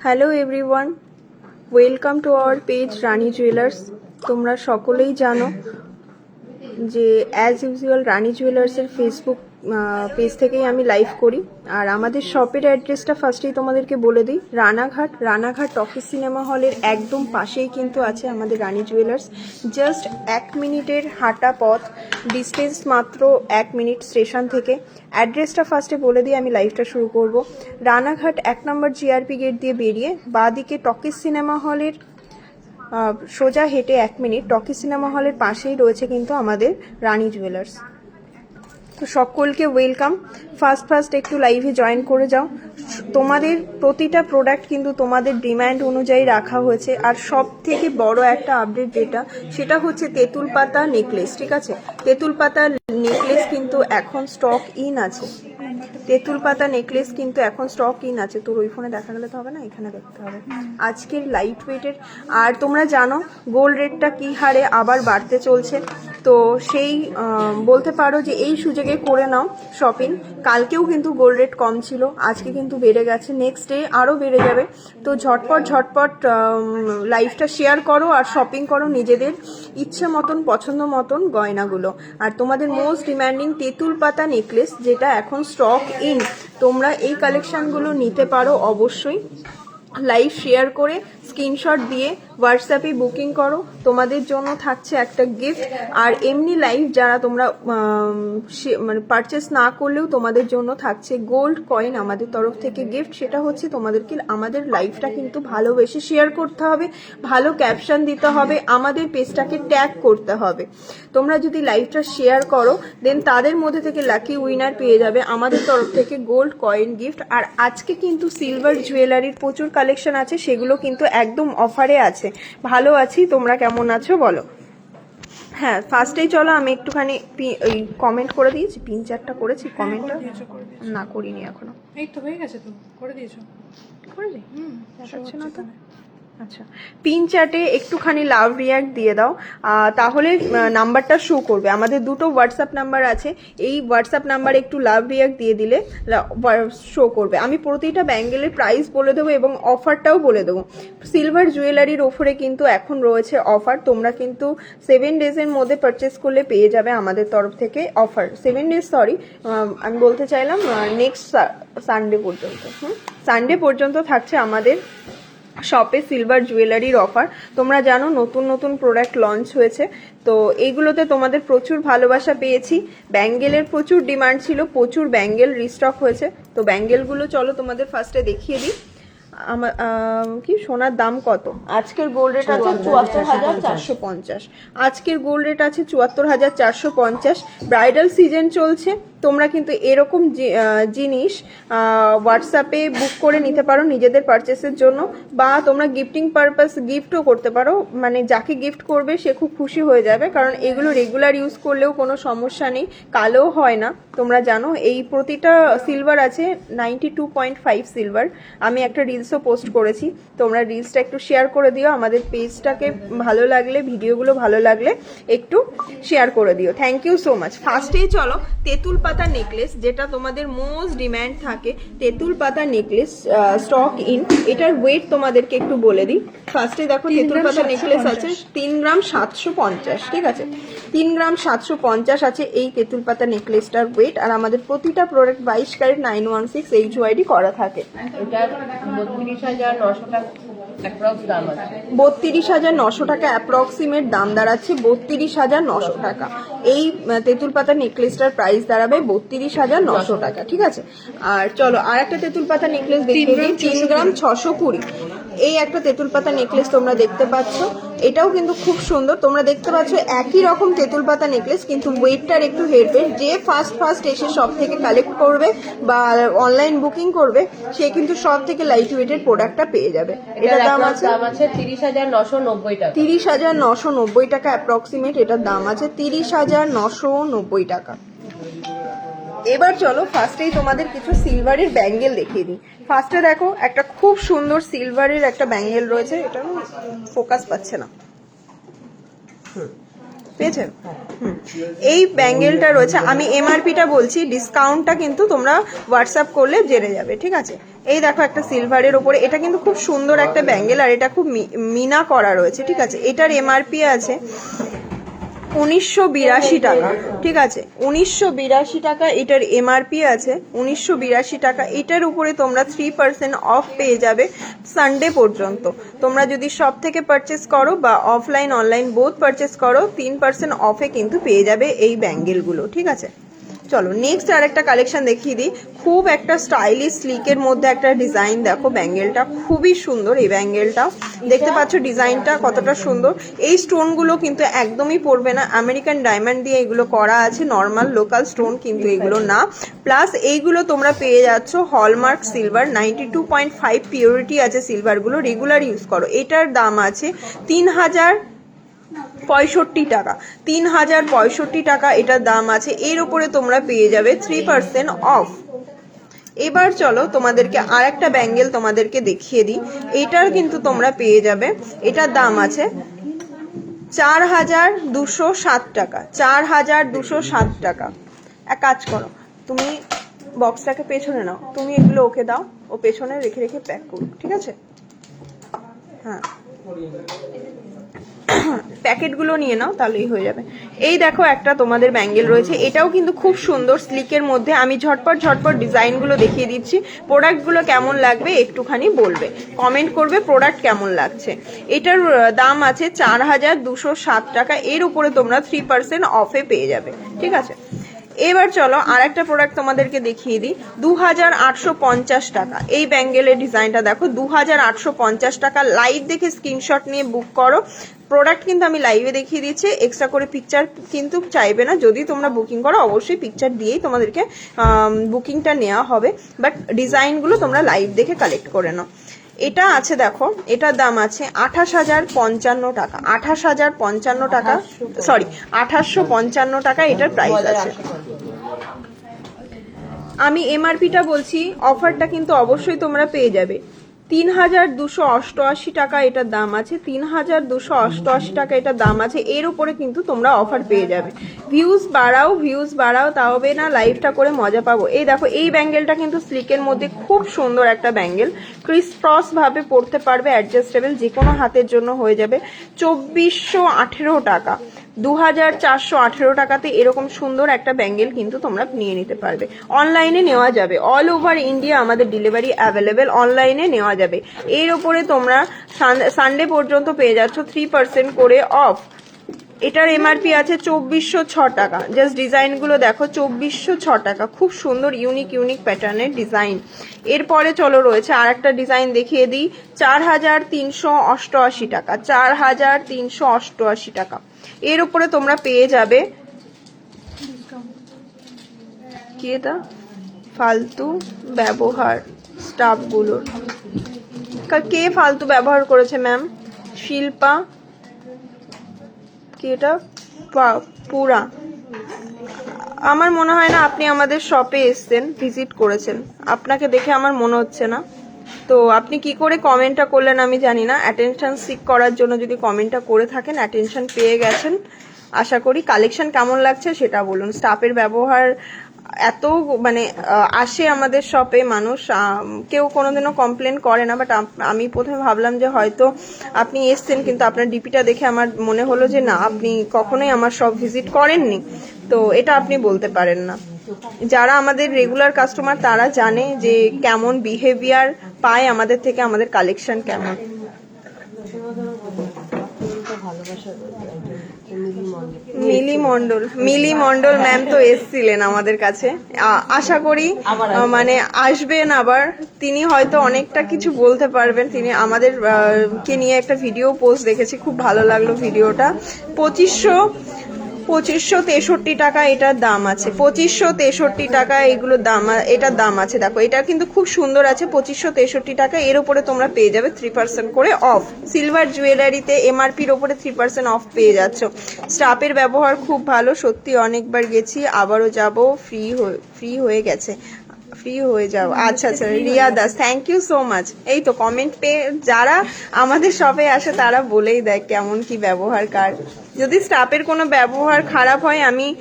Hello everyone welcome to our page Rani jewellers তোমরা সকলেই জানো যে অ্যাজ ইউজুয়াল রানী জুয়েলার্সের ফেসবুক পেজ থেকেই আমি লাইভ করি। আর আমাদের শপের অ্যাড্রেসটা ফার্স্টেই তোমাদেরকে বলে দিই। রানাঘাট রানাঘাট অফিস সিনেমা হলের একদম পাশেই কিন্তু আছে আমাদের রানী জুয়েলার্স জাস্ট এক মিনিটের হাঁটা পথ ডিস্টেন্স মাত্র এক মিনিট স্টেশন থেকে। অ্যাড্রেসটা ফার্স্টে বলে দিয়ে আমি লাইভটা শুরু করব। রানাঘাট এক নম্বর জিআরপি গেট দিয়ে বেরিয়ে বাঁদিকে টকিস সিনেমা হলের সোজা হেঁটে এক মিনিট। টকি সিনেমা হলের পাশেই রয়েছে কিন্তু আমাদের রানী জুয়েলার্স তো সকলকে ওয়েলকাম ফার্স্ট ফার্স্ট একটু লাইভে জয়েন করে যাও। তোমাদের প্রতিটা প্রোডাক্ট কিন্তু তোমাদের ডিম্যান্ড অনুযায়ী রাখা হয়েছে। আর সব থেকে বড় একটা আপডেট যেটা, সেটা হচ্ছে তেঁতুল পাতা নেকলেস ঠিক আছে? তেঁতুল পাতা নেকলেস কিন্তু এখন স্টক ইন আছে। তেঁতুল পাতা নেকলেস কিন্তু এখন স্টক ইন আছে। তোর ওই ফোনে দেখা গেলে তো হবে না? এখানে দেখতে হবে। আজকের লাইট ওয়েটের আর তোমরা জানো গোল্ড রেটটা কি হারে আবার বাড়তে চলছে? তো সেই বলতে পারো যে এই সুযোগে করে নাও শপিং কালকেও কিন্তু গোল্ড রেট কম ছিল। আজকে কিন্তু বেড়ে গেছে। নেক্সট ডে আরও বেড়ে যাবে। তো ঝটপট ঝটপট লাইফটা শেয়ার করো আর শপিং করো নিজেদের। ইচ্ছে মতন, পছন্দ মতন গয়নাগুলো। আর তোমাদের মোস্ট ডিম্যান্ডিং তেঁতুল পাতা নেকলেস যেটা এখন স্টক ইন তোমরা এই কালেকশানগুলো নিতে পারো অবশ্যই। লাইভ শেয়ার করে স্ক্রিনশট দিয়ে হোয়াটসঅ্যাপে বুকিং করো। তোমাদের জন্য থাকছে একটা গিফট আর এমনি লাইভ যারা তোমরা মানে পারচেস না করলেও তোমাদের জন্য থাকছে গোল্ড কয়েন আমাদের তরফ থেকে গিফট সেটা হচ্ছে তোমাদেরকে, আমাদের লাইভটা কিন্তু ভালোবেসে শেয়ার করতে হবে, ভালো ক্যাপশন দিতে হবে, আমাদের পেজটাকে ট্যাগ করতে হবে। তোমরা যদি লাইভটা শেয়ার করো দেন তাদের মধ্যে থেকে লাকি উইনার পেয়ে যাবে আমাদের তরফ থেকে গোল্ড কয়েন গিফট আর আজকে কিন্তু সিলভার জুয়েলারির প্রচুর কালেকশন আছে, সেগুলো কিন্তু একদম অফারে আছে। ভালো আছি তোমরা কেমন আছো বলো। হ্যাঁ ফার্স্টেই চলো আমি একটুখানি ওই কমেন্ট করে দিয়েছি পিন চারটা করেছি কমেন্টটা করে না করিনি এখনও। এই তো হয়ে গেছে তো করে দিয়েছ। করে দিই হুম না তো। আচ্ছা। পিন চ্যাটে একটুখানি লাভ রিয়াক্ট দিয়ে দাও তাহলে নাম্বারটা শো করবে। আমাদের দুটো হোয়াটসঅ্যাপ নাম্বার আছে, এই হোয়াটসঅ্যাপ নাম্বারে একটু লাভ রিয়াক্ট দিয়ে দিলে শো করবে। আমি প্রতিটা ব্যাঙ্গেলের প্রাইস বলে দেবো এবং অফারটাও বলে দেবো। সিলভার জুয়েলারির ওপরে কিন্তু এখন রয়েছে অফার। তোমরা কিন্তু সেভেন ডেজের মধ্যে পারচেস করলে পেয়ে যাবে আমাদের তরফ থেকে অফার। সেভেন ডেজ, সরি আমি বলতে চাইলাম নেক্সট সানডে পর্যন্ত। হুম? সানডে পর্যন্ত থাকছে আমাদের শপে সিলভার জুয়েলারির অফার তোমরা জানো নতুন নতুন প্রোডাক্ট লঞ্চ হয়েছে। তো এইগুলোতে তোমাদের প্রচুর ভালোবাসা পেয়েছি। ব্যাঙ্গেলের প্রচুর ডিমান্ড ছিল প্রচুর ব্যাঙ্গেল রিস্টক হয়েছে। তো ব্যাঙ্গেলগুলো চলো তোমাদের ফার্স্টে দেখিয়ে দিই। আমার কি সোনার দাম কত? আজকের গোল্ড রেট আছে চুয়াত্তর হাজার চারশো পঞ্চাশ। আজকের গোল্ড রেট আছে চুয়াত্তর হাজার চারশো পঞ্চাশ। ব্রাইডাল সিজন চলছে। তোমরা কিন্তু এরকম জিনিস হোয়াটসঅ্যাপে বুক করে নিতে পারো নিজেদের পারচেসের জন্য, বা তোমরা গিফটিং পারপাস গিফটও করতে পারো। মানে যাকে গিফট করবে, সে খুব খুশি হয়ে যাবে, কারণ এগুলো রেগুলার ইউজ করলেও কোনো সমস্যা নেই কালো হয় না। তোমরা জানো, এই প্রতিটা সিলভার আছে ninety two point five silver আমি একটা রিলসও পোস্ট করেছি। তোমরা রিলসটা একটু শেয়ার করে দিও, আমাদের পেজটাকে ভালো লাগলে ভিডিওগুলো ভালো লাগলে, একটু শেয়ার করে দিও। থ্যাংক ইউ সো মাচ ফার্স্টেই চলো, তেঁতুল পাতা নেকলেস যেটা তোমাদের মোস্ট ডিম্যান্ড থাকে তেঁতুল পাতা নেকলেস স্টক ইন এটার ওয়েট তোমাদেরকে একটু বলে দিই। ফার্স্টে দেখো তেঁতুল পাতা নেকলেস আছে তিন গ্রাম সাতশো পঞ্চাশ ঠিক আছে? তিন গ্রাম সাতশো পঞ্চাশ আছে এই তেঁতুল পাতা নেকলেসটার ওয়েট আর আমাদের প্রতিটা প্রোডাক্ট বাইশ carat nine one six H UID করা থাকে। এটার বত্রিশ হাজার নশো টাকা। বত্রিশ হাজার নশো টাকা অ্যাপ্রক্সিমেট দাম দাঁড়াচ্ছে বত্রিশ হাজার নশো টাকা। এই তেঁতুল পাতা নেকলেসটার প্রাইস দাঁড়াবে বত্রিশ হাজার নশো টাকা ঠিক আছে? আর চলো আর একটা তেঁতুল পাতা নেকলেস দেখিয়ে দিই তিন গ্রাম ছশো কুড়ি। এই একটা তেঁতুল পাতা নেকলেস তোমরা দেখতে পাচ্ছ। এটাও কিন্তু খুব সুন্দর। তোমরা দেখতে পাচ্ছ একই রকম তেঁতুল পাতা নেকলেস কিন্তু ওয়েটটার একটু হেরফের। যে ফার্স্ট ফার্স্ট এসে সব থেকে কালেক্ট করবে বা অনলাইন বুকিং করবে সে কিন্তু সব থেকে লাইট ওয়েটের প্রোডাক্টটা পেয়ে যাবে। এটার এটার দাম আছে দাম আছে তিরিশ হাজার নশো নব্বই টাকা। তিরিশ হাজার নশো নব্বই টাকা অ্যাপ্রক্সিমেট এটার দাম আছে তিরিশ হাজার নশো নব্বই টাকা। এবার চলো ফার্স্টেই তোমাদের কিছু সিলভারের ব্যাঙ্গেল দেখিয়ে দিই। ফার্স্টে দেখো, একটা খুব সুন্দর সিলভারের একটা ব্যাঙ্গেল রয়েছে এটা ফোকাস পাচ্ছে না। এই ব্যাঙ্গেলটা রয়েছে, আমি এমআরপিটা বলছি ডিসকাউন্টটা কিন্তু তোমরা হোয়াটসঅ্যাপ করলে জেনে যাবে, ঠিক আছে? এই দেখো একটা সিলভারের ওপরে, এটা কিন্তু খুব সুন্দর একটা ব্যাঙ্গেল আর এটা খুব মিনা করা রয়েছে, ঠিক আছে? এটার এমআরপি আছে। উনিশশো বিরাশি টাকা। ঠিক আছে? উনিশশো বিরাশি টাকা এটার এমআরপি আছে। উনিশশো বিরাশি টাকা এটার উপরে তোমরা থ্রি পার্সেন্ট অফ পেয়ে যাবে সানডে পর্যন্ত। তোমরা যদি সব থেকে পারচেস করো বা অফলাইন অনলাইন বোধ পারচেস করো তিন পার্সেন্ট অফে কিন্তু পেয়ে যাবে এই ব্যাঙ্গেলগুলো ঠিক আছে? চলো নেক্সট আর একটা কালেকশন দেখিয়ে দিই। খুব একটা স্টাইলিশ স্লিকের মধ্যে একটা ডিজাইন দেখো ব্যাঙ্গেলটা খুবই সুন্দর, এই ব্যাঙ্গেলটা দেখতে পাচ্ছ ডিজাইনটা কতটা সুন্দর। এই স্টোনগুলো কিন্তু একদমই পড়বে না। আমেরিকান ডায়মন্ড দিয়ে এগুলো করা আছে নর্মাল লোকাল স্টোন কিন্তু এগুলো না। প্লাস এইগুলো তোমরা পেয়ে যাচ্ছ hallmark silver ninety two point five purity আছে সিলভারগুলো রেগুলার ইউজ করো। এটার দাম আছে তিন হাজার পঁয়ষট্টি টাকা। তিন হাজার পঁয়ষট্টি টাকা এটার দাম আছে। এর উপরে তোমরা পেয়ে যাবে থ্রি পার্সেন্ট অফ এবার চলো তোমাদেরকে আর একটা ব্যাঙ্গেল তোমাদেরকে দেখিয়ে দিই। এটার কিন্তু তোমরা পেয়ে যাবে। এটার দাম আছে চার হাজার দুশো সাত টাকা। চার হাজার দুশো সাত টাকা। এক কাজ করো, তুমি বক্সটাকে পেছনে নাও। তুমি এগুলো ওকে দাও। ও পেছনে রেখে রেখে প্যাক করুক, ঠিক আছে? হ্যাঁ। প্যাকেটগুলো নিয়ে নাও, তাহলেই হয়ে যাবে। এই দেখো একটা তোমাদের ব্যাঙ্গেল রয়েছে। এটাও কিন্তু খুব সুন্দর স্লিকের মধ্যে। আমি ঝটপট ঝটপট ডিজাইনগুলো দেখিয়ে দিচ্ছি। প্রোডাক্টগুলো কেমন লাগবে একটুখানি বলবে। কমেন্ট করবে প্রোডাক্ট কেমন লাগছে। এটার দাম আছে চার হাজার দুশো সাত টাকা। এর উপরে তোমরা থ্রি পার্সেন্ট অফে পেয়ে যাবে। ঠিক আছে? এবার চলো আর একটা প্রোডাক্ট তোমাদেরকে দেখিয়ে দিই। দু হাজার আটশো পঞ্চাশ টাকা। এই ব্যাঙ্গেলের ডিজাইনটা দেখো দু হাজার আটশো পঞ্চাশ টাকা। লাইভ দেখে স্ক্রিনশট নিয়ে বুক করো। প্রোডাক্ট কিন্তু আমি লাইভে দেখিয়ে দিচ্ছি এক্সট্রা করে পিকচার কিন্তু চাইবে না। যদি তোমরা বুকিং করো, অবশ্যই পিকচার দিয়েই তোমাদেরকে বুকিংটা নেওয়া হবে। বাট ডিজাইনগুলো তোমরা লাইভ দেখে কালেক্ট করে নাও। এটা আছে দেখো এটার দাম আছে আঠাশ হাজার পঞ্চান্ন টাকা। আঠাশ হাজার পঞ্চান্ন টাকা সরি আঠাশশো পঞ্চান্ন টাকা এটার প্রাইস আছে। আমি এমআরপিটা বলছি অফারটা কিন্তু অবশ্যই তোমরা পেয়ে যাবে। তিন হাজার দুশো অষ্টআশি টাকা এটার দাম আছে তিন হাজার দুশো অষ্টআশি টাকা এটার দাম আছে, এর উপরে কিন্তু তোমরা অফার পেয়ে যাবে। ভিউজ বাড়াও ভিউজ বাড়াও, তাও না লাইভটা করে মজা পাবো। এই দেখো, এই ব্যাঙ্গেলটা কিন্তু স্লিকের মধ্যে খুব সুন্দর একটা ব্যাঙ্গেল ক্রিস ক্রস ভাবে পড়তে পারবে অ্যাডজাস্টেবল যে কোনো হাতের জন্য হয়ে যাবে। চব্বিশশো আঠেরো টাকা। দু হাজার চারশো আঠেরো টাকাতে এরকম সুন্দর একটা ব্যাঙ্গেল কিন্তু তোমরা নিয়ে নিতে পারবে। অনলাইনে নেওয়া যাবে। অল ওভার ইন্ডিয়া আমাদের ডেলিভারি অ্যাভেলেবেল অনলাইনে নেওয়া যাবে। এর ওপরে তোমরা সানডে পর্যন্ত পেয়ে যাচ্ছ থ্রি পার্সেন্ট করে অফ এটার এমআরপি আছে চব্বিশশো ছ টাকা। জাস্ট ডিজাইনগুলো দেখো, চব্বিশশো ছ টাকা। খুব সুন্দর ইউনিক ইউনিক প্যাটার্নের ডিজাইন এরপরে চলো রয়েছে আর একটা ডিজাইন দেখিয়ে দিই। চার হাজার তিনশো অষ্টআশি টাকা, চার হাজার তিনশো অষ্টআশি টাকা। এর উপরে তোমরা পেয়ে যাবে কি এটা? ফালতু ব্যবহার স্টাফগুলোর কা- কে ফালতু ব্যবহার করেছে ম্যাম শিল্পা? কি এটা? পুরা। আমার মনে হয় না আপনি আমাদের শপে এসছেন ভিজিট করেছেন। আপনাকে দেখে আমার মনে হচ্ছে না। তো আপনি কি করে কমেন্টটা করলেন আমি জানি না। অ্যাটেনশন সিক করার জন্য যদি কমেন্টটা করে থাকেন অ্যাটেনশন পেয়ে গেছেন। আশা করি কালেকশন কেমন লাগছে সেটা বলুন। স্টাফের ব্যবহার এত মানে আসে আমাদের শপে মানুষ কেউ কোনোদিনও কমপ্লেন করে না বাট আমি প্রথমে ভাবলাম যে হয়তো আপনি এসছেন, কিন্তু আপনার ডিপিটা দেখে আমার মনে হলো যে না, আপনি কখনোই আমার শপ ভিজিট করেননি। তো এটা আপনি বলতে পারেন না। যারা আমাদের রেগুলার কাস্টমার তারা জানে যে কেমন বিহেভিয়ার পায় আমাদের থেকে, আমাদের কালেকশন কেমন। মিলি মন্ডল মিলি মন্ডল ম্যাম তো এসছিলেন আমাদের কাছে। আশা করি মানে আসবেন আবার। তিনি হয়তো অনেকটা কিছু বলতে পারবেন। তিনি আমাদের কে নিয়ে একটা ভিডিও পোস্ট দেখেছি। খুব ভালো লাগল ভিডিওটা পঁচিশশো পঁচিশশো তেষট্টি টাকা এটার দাম আছে। পঁচিশশো তেষট্টি টাকা এগুলো দাম এটার দাম আছে, দেখো। এটা কিন্তু খুব সুন্দর আছে, পঁচিশশো তেষট্টি টাকা। এর উপরে তোমরা পেয়ে যাবে থ্রি পার্সেন্ট করে অফ সিলভার জুয়েলারিতে এমআরপির ওপরে থ্রি পার্সেন্ট অফ পেয়ে যাচ্ছ। স্টাফের ব্যবহার খুব ভালো, সত্যি অনেকবার গেছি, আবারও যাব ফ্রি হয়ে ফ্রি হয়ে গেছে। ফ্রি হয়ে যাও। আচ্ছা আচ্ছা Riya Das thank you so much এই তো কমেন্ট পেয়ে যারা আমাদের শপে আসে, তারা বলেই দেয় কেমন কি ব্যবহার কার। যদি স্টাফের কোনো ব্যবহার খারাপ হয়, আমি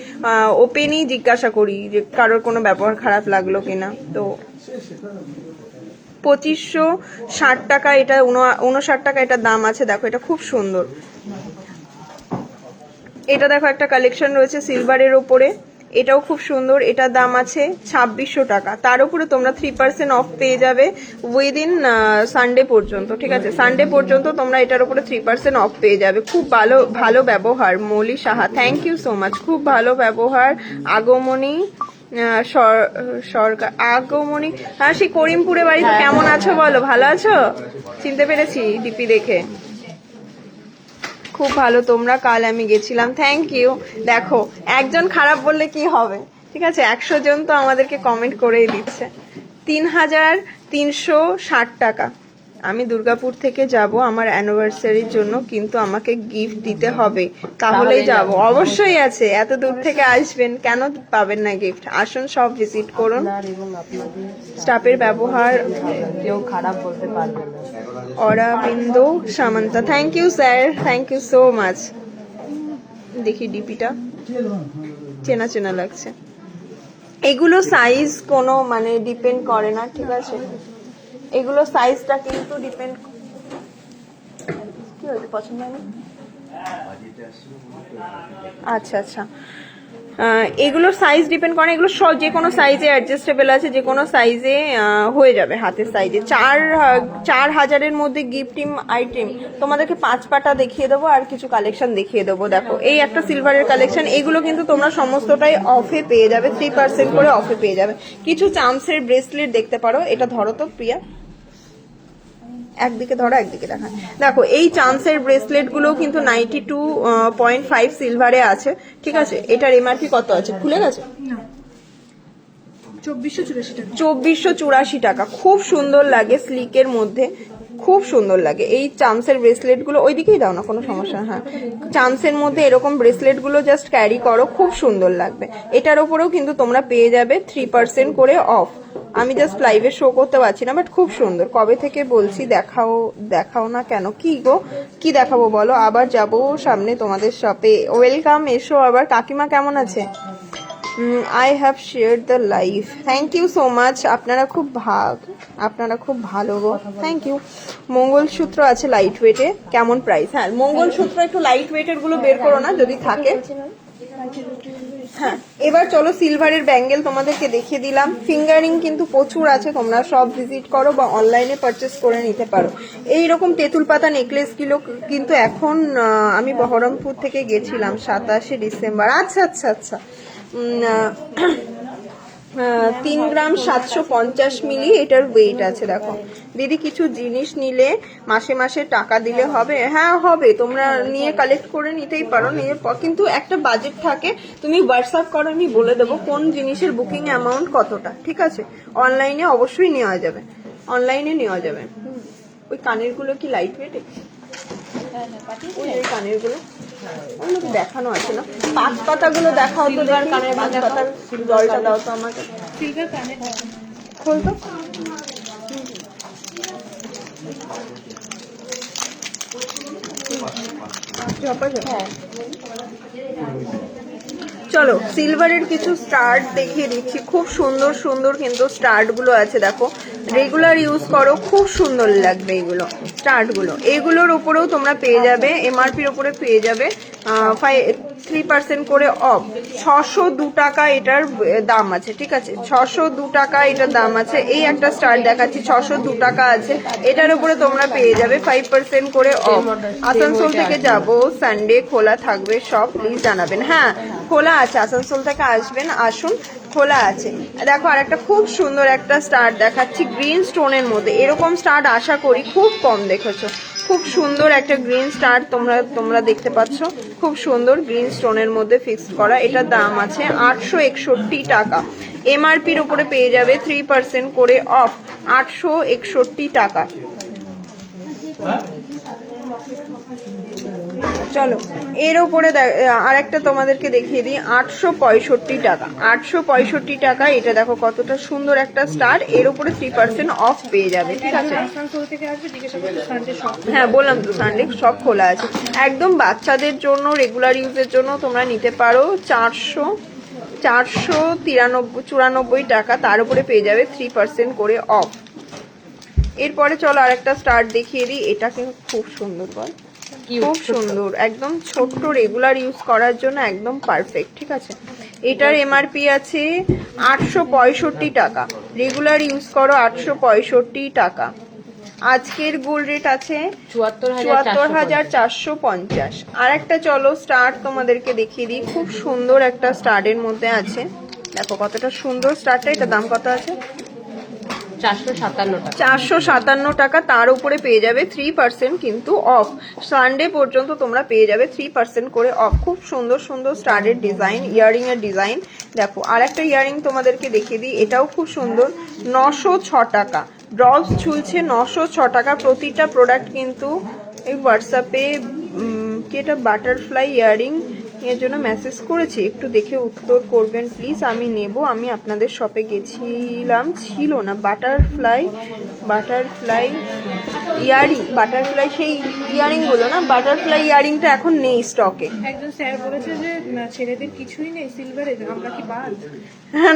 ওপেনই জিজ্ঞাসা করি যে কারোর কোনো ব্যবহার খারাপ লাগল কিনা। তো পঁচিশশো ষাট টাকা, এটা উন- উনষাট টাকা এটার দাম আছে, দেখো, এটা খুব সুন্দর। এটা দেখো, একটা কালেকশন রয়েছে সিলভারের ওপরে। এটাও খুব সুন্দর এটার দাম আছে ছাব্বিশশো টাকা। তার উপরে তোমরা থ্রি পার্সেন্ট অফ পেয়ে যাবে উইদিন সানডে পর্যন্ত, ঠিক আছে? সানডে পর্যন্ত তোমরা এটার উপরে থ্রি পার্সেন্ট অফ পেয়ে যাবে। খুব ভালো ভালো ব্যবহার, Mouli Saha. Thank you so much খুব ভালো ব্যবহার, আগমনী সরকার আগমনী। হ্যাঁ সেই করিমপুরে বাড়িতে কেমন আছো বলো? ভালো আছো? চিনতে পেরেছি ডিপি দেখে। খুব ভালো, তোমরা কাল আমি গেছিলাম। থ্যাংক ইউ দেখো, একজন খারাপ বললে কি হবে? ঠিক আছে, একশো জন তো আমাদেরকে কমেন্ট করেই দিচ্ছে। তিন হাজার তিনশো ষাট টাকা। আমি দুর্গাপুর থেকে যাব আমার অ্যানিভার্সারির জন্য কিন্তু আমাকে গিফট দিতে হবে। তাহলেই যাব। অবশ্যই আছে। এত দূর থেকে আসবেন কেন পাবেন না গিফট আসুন সব ভিজিট করুন। স্টাফের ব্যবহার কেউ খারাপ বলতে পারবে না। Arabindu Samanta thank you sir thank you so much দেখি ডিপিটা চেনা চেনা লাগছে। এগুলো সাইজ কোনো মানে ডিপেন্ড করে না ঠিক আছে? এগুলো সাইজটা কিন্তু ডিপেন্ড কি হয়েছে? পছন্দ হয়নি? আচ্ছা আচ্ছা। এগুলোর সাইজ ডিপেন্ড করে এগুলো সব যে কোনো সাইজে অ্যাডজাস্টেবল আছে, যে কোনো সাইজে হয়ে যাবে হাতের সাইজে চার চার হাজারের মধ্যে গিফটিং আইটেম তোমাদেরকে পাঁচ পাটা দেখিয়ে দেবো আর কিছু কালেকশন দেখিয়ে দেবো। দেখো, এই একটা সিলভারের কালেকশন এগুলো কিন্তু তোমরা সমস্তটাই অফে পেয়ে যাবে থ্রি পার্সেন্ট করে অফে পেয়ে যাবে। কিছু চামসের ব্রেসলেট দেখতে পারো, এটা ধরো তো, প্রিয়া। একদিকে ধরো একদিকে দেখা। দেখো এই চান্সের ব্রেসলেটগুলো কিন্তু নাইনটি টু পয়েন্ট ফাইভ সিলভারে আছে ঠিক আছে? এটার এমআরপি কত আছে? খুলে গেছে? চব্বিশশো চুরাশি টাকা। খুব সুন্দর লাগে স্লিকের মধ্যে। খুব সুন্দর লাগে। এই চামসের ব্রেসলেটগুলো ওইদিকেই দাও না, কোনো সমস্যা হ্যাঁ চামসের মধ্যে এরকম ব্রেসলেটগুলো জাস্ট ক্যারি করো, খুব সুন্দর লাগবে। এটার ওপরেও কিন্তু তোমরা পেয়ে যাবে থ্রি পার্সেন্ট করে অফ আমি জাস্ট লাইভে শো করতে পারছি না বাট খুব সুন্দর। কবে থেকে বলছি, দেখাও দেখাও না কেন? কি গো? কি দেখাবো বলো? আবার যাব সামনে তোমাদের শপে ওয়েলকাম এসো আবার। কাকিমা কেমন আছে? I have share the life thank you so much আপনারা খুব ভাগ, আপনারা খুব ভালো গো। থ্যাংক ইউ মঙ্গলসূত্র আছে লাইট ওয়েটে কেমন প্রাইস হ্যাঁ মঙ্গলসূত্র একটু লাইট ওয়েটেরগুলো বের করো না, যদি থাকে। হ্যাঁ এবার চলো সিলভারের ব্যাঙ্গেল তোমাদেরকে দেখিয়ে দিলাম। ফিঙ্গারিং কিন্তু প্রচুর আছে, তোমরা সব ভিজিট করো বা অনলাইনে পারচেস করে নিতে পারো। এই রকম তেঁতুল পাতা নেকলেসগুলো কিন্তু এখন আমি বহরমপুর থেকে গেছিলাম সাতাশে ডিসেম্বর। আচ্ছা আচ্ছা আচ্ছা। তিন গ্রাম সাতশো পঞ্চাশ মিলি এটার ওয়েট আছে দেখো। দিদি কিছু জিনিস নিলে মাসে মাসে টাকা দিলে হবে? হ্যাঁ হবে। তোমরা নিয়ে কালেক্ট করে নিতেই পারো নিয়ে কিন্তু একটা বাজেট থাকে। তুমি হোয়াটসঅ্যাপ করো আমি বলে দেবো কোন জিনিসের বুকিং অ্যামাউন্ট কতটা ঠিক আছে? অনলাইনে অবশ্যই নেওয়া যাবে। অনলাইনে নেওয়া যাবে। ওই কানেরগুলো কি লাইট ওয়েট ওই ওই দেখানো আছে না। পাঁচ পাতাগুলো দেখাও তো দেখি কানের পাঁচ পাতার জলটা দাও তো আমাকে। খোল তো। হ্যাঁ। চলো সিলভারের কিছু স্টার্ট দেখিয়ে দিচ্ছি। খুব সুন্দর সুন্দর কিন্তু স্টার্টগুলো আছে, দেখো। রেগুলার ইউজ করো, খুব সুন্দর লাগবে এগুলো স্টার্টগুলো এগুলোর উপরেও তোমরা পেয়ে যাবে এমআরপির উপরে পেয়ে যাবে থ্রি পার্সেন্ট করে অফ ছশো দু টাকা এটার দাম আছে, ঠিক আছে? ছশো দু টাকা এটার দাম আছে। এই একটা স্টার্ট দেখাচ্ছি, ছশো দু টাকা আছে। এটার উপরে তোমরা পেয়ে যাবে ফাইভ পার্সেন্ট করে অফ আসানসোল থেকে যাব সানডে খোলা থাকবে সব প্লিজ জানাবেন। হ্যাঁ খোলা আছে, আসানসোল থেকে আসবেন, আসুন, খোলা আছে। দেখো আর একটা খুব সুন্দর একটা স্টার্ট দেখাচ্ছি গ্রিন স্টোনের মধ্যে। এরকম স্টার্ট আশা করি খুব কম দেখেছ। খুব সুন্দর একটা গ্রিন স্টার তোমরা তোমরা দেখতে পাচ্ছ। খুব সুন্দর গ্রিন স্টোনের মধ্যে ফিক্স করা। এটার দাম আছে আটশো একষট্টি টাকা। এমআরপির উপরে পেয়ে যাবে থ্রি পার্সেন্ট করে অফ আটশো একষট্টি টাকা। চলো, এর ওপরে আর একটা তোমাদেরকে দেখিয়ে দিই, আটশো পঁয়ষট্টি টাকা। আটশো পঁয়ষট্টি টাকা, এটা দেখো কতটা সুন্দর একটা স্টার এর উপরে থ্রি পার্সেন্ট অফ পেয়ে যাবে, ঠিক আছে? হ্যাঁ বললাম তো সানডে সব খোলা আছে। একদম বাচ্চাদের জন্য রেগুলার ইউজের জন্য তোমরা নিতে পারো চারশো চারশো তিরানব্বই, চুরানব্বই টাকা, তার উপরে পেয়ে যাবে থ্রি পার্সেন্ট করে অফ এরপরে চলো আরেকটা স্টার দেখিয়ে দিই। এটা কিন্তু খুব সুন্দর বল। খুব সুন্দর। একদম ছোট্ট রেগুলার ইউজ করার জন্য একদম পারফেক্ট ঠিক আছে? এটার এমআরপি আছে আটশো পঁয়ষট্টি টাকা। রেগুলার ইউজ করো আটশো পঁয়ষট্টি টাকা। আজকের গোল্ড রেট আছে চুয়াত্তর হাজার চারশো পঞ্চাশ। আর একটা চলো স্টার তোমাদেরকে দেখিয়ে দিই। খুব সুন্দর একটা স্টারের মধ্যে আছে। দেখো কতটা সুন্দর স্টারটা এটা দাম কত আছে? চারশো সাতান্ন টাকা। তার উপরে পেয়ে যাবে থ্রি পার্সেন্ট কিন্তু অফ সানডে পর্যন্ত তোমরা পেয়ে যাবে থ্রি পার্সেন্ট করে অফ খুব সুন্দর সুন্দর স্টারের ডিজাইন ইয়ারিং এর ডিজাইন দেখো আর একটা ইয়ারিং তোমাদেরকে দেখিয়ে দিই, এটাও খুব সুন্দর, নশো ছ টাকা। ড্রপস ঝুলছে নশো ছ টাকা, প্রতিটা প্রোডাক্ট কিন্তু এই হোয়াটসঅ্যাপে কি এটা বাটারফ্লাই ইয়ারিং এর জন্য মেসেজ করেছি। একটু দেখে উত্তর করবেন প্লিজ আমি নেব। আমি আপনাদের শপে গেছিলাম। ছিল না। বাটারফ্লাই বাটারফ্লাই ইয়ারিং বাটারফ্লাই সেই ইয়ারিং ইয়ারিংগুলো না? বাটারফ্লাই ইয়ারিংটা এখন নেই স্টকে একজন স্যার বলেছে যে ছেলেদের কিছুই নেই সিলভারে আমরা কি বাদ?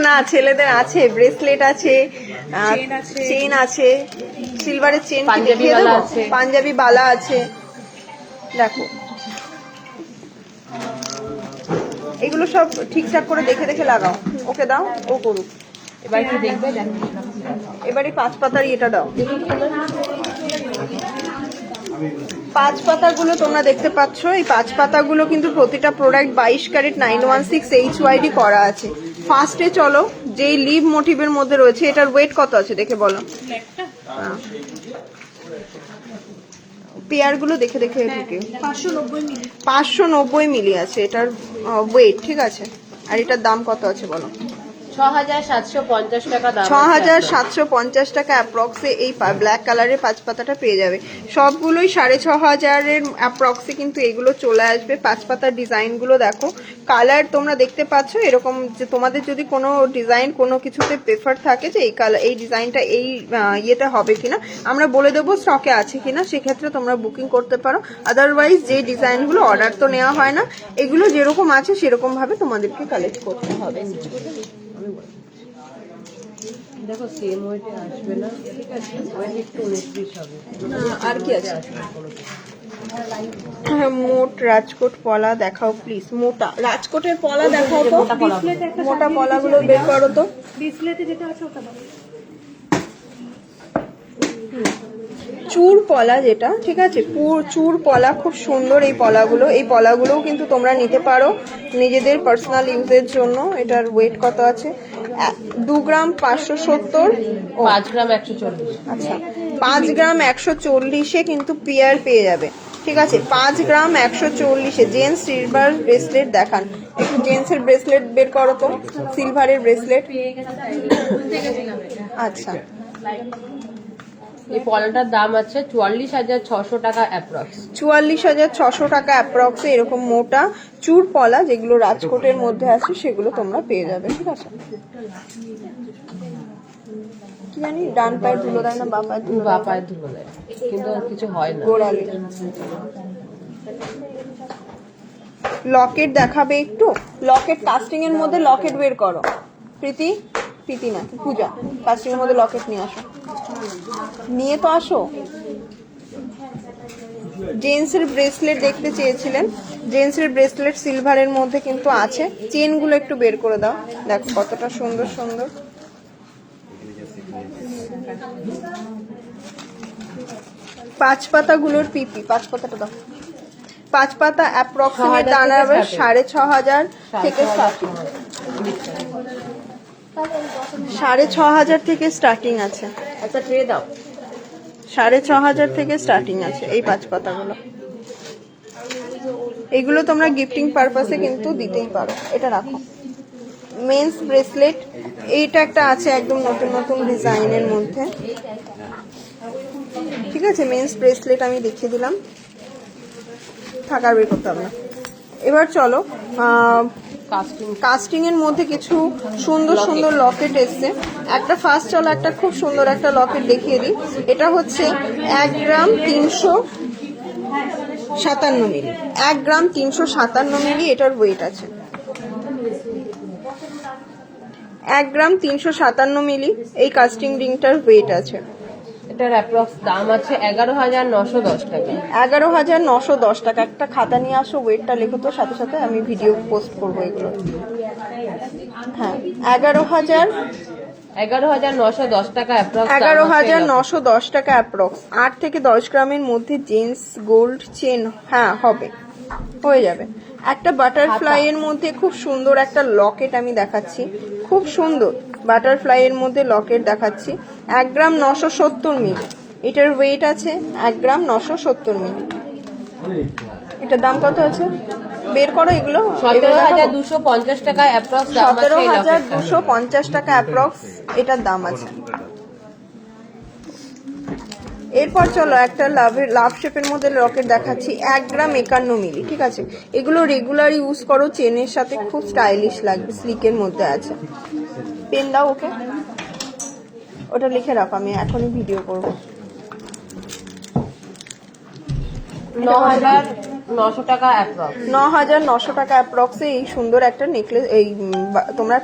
না ছেলেদের আছে। ব্রেসলেট আছে আছে। চেন আছে। সিলভারের চেন পাঞ্জাবি বালা আছে। পাঞ্জাবি বালা আছে। দেখো। এগুলো সব ঠিকঠাক করে দেখে দেখে লাগাও। ওকে দাও ও করুক। এবার কি দেখবে? দেখো এবারে পাঁচ পাতার ইয়েটা দাও। পাঁচ পাতাগুলো তোমরা দেখতে পাচ্ছ। এই পাঁচ পাতাগুলো কিন্তু প্রতিটা প্রোডাক্ট বাইশ carat nine one six H YD করা আছে। ফার্স্টে চলো যেই লিভ মোটিভের মধ্যে রয়েছে এটার ওয়েট কত আছে দেখে বলো? পেয়ারগুলো দেখে দেখে ঢুকে। পাঁচশো নব্বই মিনিট পাঁচশো নব্বই মিলি আছে এটার ওয়েট ঠিক আছে? আর এটার দাম কত আছে বলো? ছ হাজার সাতশো পঞ্চাশ টাকা ছ হাজার সাতশো পঞ্চাশ টাকা অ্যাপ্রক্সে এই ব্ল্যাক কালারের পাঁচ পাতাটা পেয়ে যাবে। সবগুলোই সাড়ে ছ হাজারের অ্যাপ্রক্সে কিন্তু এগুলো চলে আসবে। পাঁচ পাতার ডিজাইনগুলো দেখো। কালার তোমরা দেখতে পাচ্ছ, এরকম যে তোমাদের যদি কোনো ডিজাইন কোনো কিছুতে প্রেফার থাকে যে এই কালার এই ডিজাইনটা এই ইয়েটা হবে কিনা, আমরা বলে দেবো স্টকে আছে কিনা, সেক্ষেত্রে তোমরা বুকিং করতে পারো। আদারওয়াইজ যে ডিজাইনগুলো অর্ডার তো নেওয়া হয় না, এগুলো যেরকম আছে সেরকমভাবে তোমাদেরকে কালেক্ট করতে হবে। দেখো সেম ওয়েটে আসবে না। ঠিক আছে ওয়েট একটু উনিশ বিশ হবে। আর কি আছে? হ্যাঁ, মোট রাজকোট পলা দেখাও প্লিজ মোটা রাজকোটের পলা দেখাও তো। মোটা পলা। মোটা পলাগুলো বের করো তো। ডিসপ্লেতে যেটা আছে ওটা চুর পলা যেটা ঠিক আছে? চুর পলা খুব সুন্দর এই পলাগুলো। এই পলাগুলোও কিন্তু তোমরা নিতে পারো নিজেদের পার্সোনাল ইউজের জন্য। এটার ওয়েট কত আছে? দু গ্রাম পাঁচশো সত্তর। ও। পাঁচ গ্রাম একশো চল্লিশ। আচ্ছা। পাঁচ গ্রাম একশো চল্লিশে কিন্তু পেয়ার পেয়ে যাবে। ঠিক আছে? পাঁচ গ্রাম একশো চল্লিশে। জেন্টস সিলভার ব্রেসলেট দেখান। একটু জেন্টসের ব্রেসলেট বের করো তো। সিলভারের ব্রেসলেট আচ্ছা। এই পলাটার দাম আছে চুয়াল্লিশ হাজার ছশো টাকা অ্যাপ্রক্স। চুয়াল্লিশ হাজার ছশো টাকা অ্যাপ্রক্সে এরকম মোটা চুর পলা যেগুলো রাজকোটের মধ্যে আছে সেগুলো তোমরা পেয়ে যাবে ঠিক আছে? কি জানি ডান পায়ের ধুলো দেয় না বা পায়ের ধুলো বা? ধুলো দেয়। কিন্তু আর কিছু হয় না। গোড়ালি। লকেট দেখাবে একটু? লকেট কাস্টিং এর মধ্যে লকেট বের করো। প্রীতি? প্রীতি না পূজা। কাস্টিং এর মধ্যে লকেট নিয়ে আসো। নিয়ে তো আসো। জেন্টসের ব্রেসলেট দেখতে চেয়েছিলেন। জেন্টসের ব্রেসলেট সিলভারের মধ্যে কিন্তু আছে। চেনগুলো একটু বের করে দাও। দেখো কতটা সুন্দর সুন্দর। পাঁচ পাতাগুলোর পিপি পাঁচ পাতাটা দাও পাঁচ পাতা অ্যাপ্রক্সিমেট দাঁড়াবে সাড়ে ছ হাজার থেকে সাড়ে ছ হাজার থেকে স্টার্টিং আছে। একটা ট্রে দাও। সাড়ে ছ হাজার থেকে স্টার্টিং আছে, এই পাঁচ পাতাগুলো। এগুলো তোমরা গিফটিং পারপাসে কিন্তু দিতেই পারো, এটা রাখো। মেন্স ব্রেসলেট এইটা একটা আছে একদম নতুন নতুন ডিজাইনের মধ্যে। ঠিক আছে মেন্স ব্রেসলেট আমি দেখিয়ে দিলাম। থাকার বের করতে হবে এবার চলো কাস্টিং কাস্টিং এর মধ্যে কিছু সুন্দর সুন্দর লকেট এসছে। একটা ফার্স্ট চলো একটা খুব সুন্দর একটা লকেট দেখিয়ে দিই। এটা হচ্ছে এক গ্রাম তিনশো সাতান্ন মিলি। এক গ্রাম তিনশো সাতান্ন মিলি এটার ওয়েট আছে। এক গ্রাম তিনশো সাতান্ন মিলি এই কাস্টিং রিংটার ওয়েট আছে। এটার অ্যাপ্রক্স দাম আছে এগারো হাজার নশো দশ টাকা। এগারো হাজার নশো দশ টাকা। একটা খাতা নিয়ে আসো ওয়েটটা লেখো তো সাথে সাথে আমি ভিডিও পোস্ট করব এগুলো। হ্যাঁ এগারো হাজার এগারো হাজার নশো দশ টাকা অ্যাপ্রক্স এগারো। হাজার নশো দশ টাকা অ্যাপ্রক্স আট থেকে দশ গ্রামের মধ্যে জেন্স গোল্ড চেন হ্যাঁ হবে। হয়ে যাবে। একটা বাটারফ্লাই এর মধ্যে খুব সুন্দর একটা লকেট আমি দেখাচ্ছি। খুব সুন্দর বাটারফ্লাই এর মধ্যে লকেট দেখাচ্ছি। এক গ্রাম নশো সত্তর মিলি। এটার ওয়েট আছে এক গ্রাম নশো সত্তর মিলি। এটার দাম কত আছে? বের করো এগুলো। সতেরো হাজার দুশো পঞ্চাশ টাকা অ্যাপ্রক্স সতেরো হাজার দুশো পঞ্চাশ টাকা অ্যাপ্রক্স এটার দাম আছে। এরপর চলো একটা লাভের লাভ শেপের মধ্যে রকেট দেখাচ্ছি। এক গ্রাম একান্ন মিলি ঠিক আছে? এগুলো রেগুলার ইউজ করো চেনের সাথে খুব স্টাইলিশ লাগবে স্লিকের মধ্যে আছে। পেন দাও ওকে। ওটা লিখে রাখো আমি এখনই ভিডিও করব। ন হাজার নশো টাকা অ্যাপ্রক্স ন হাজার নশো টাকা অ্যাপ্রক্সে এই সুন্দর একটা নেকলেস এই তোমরা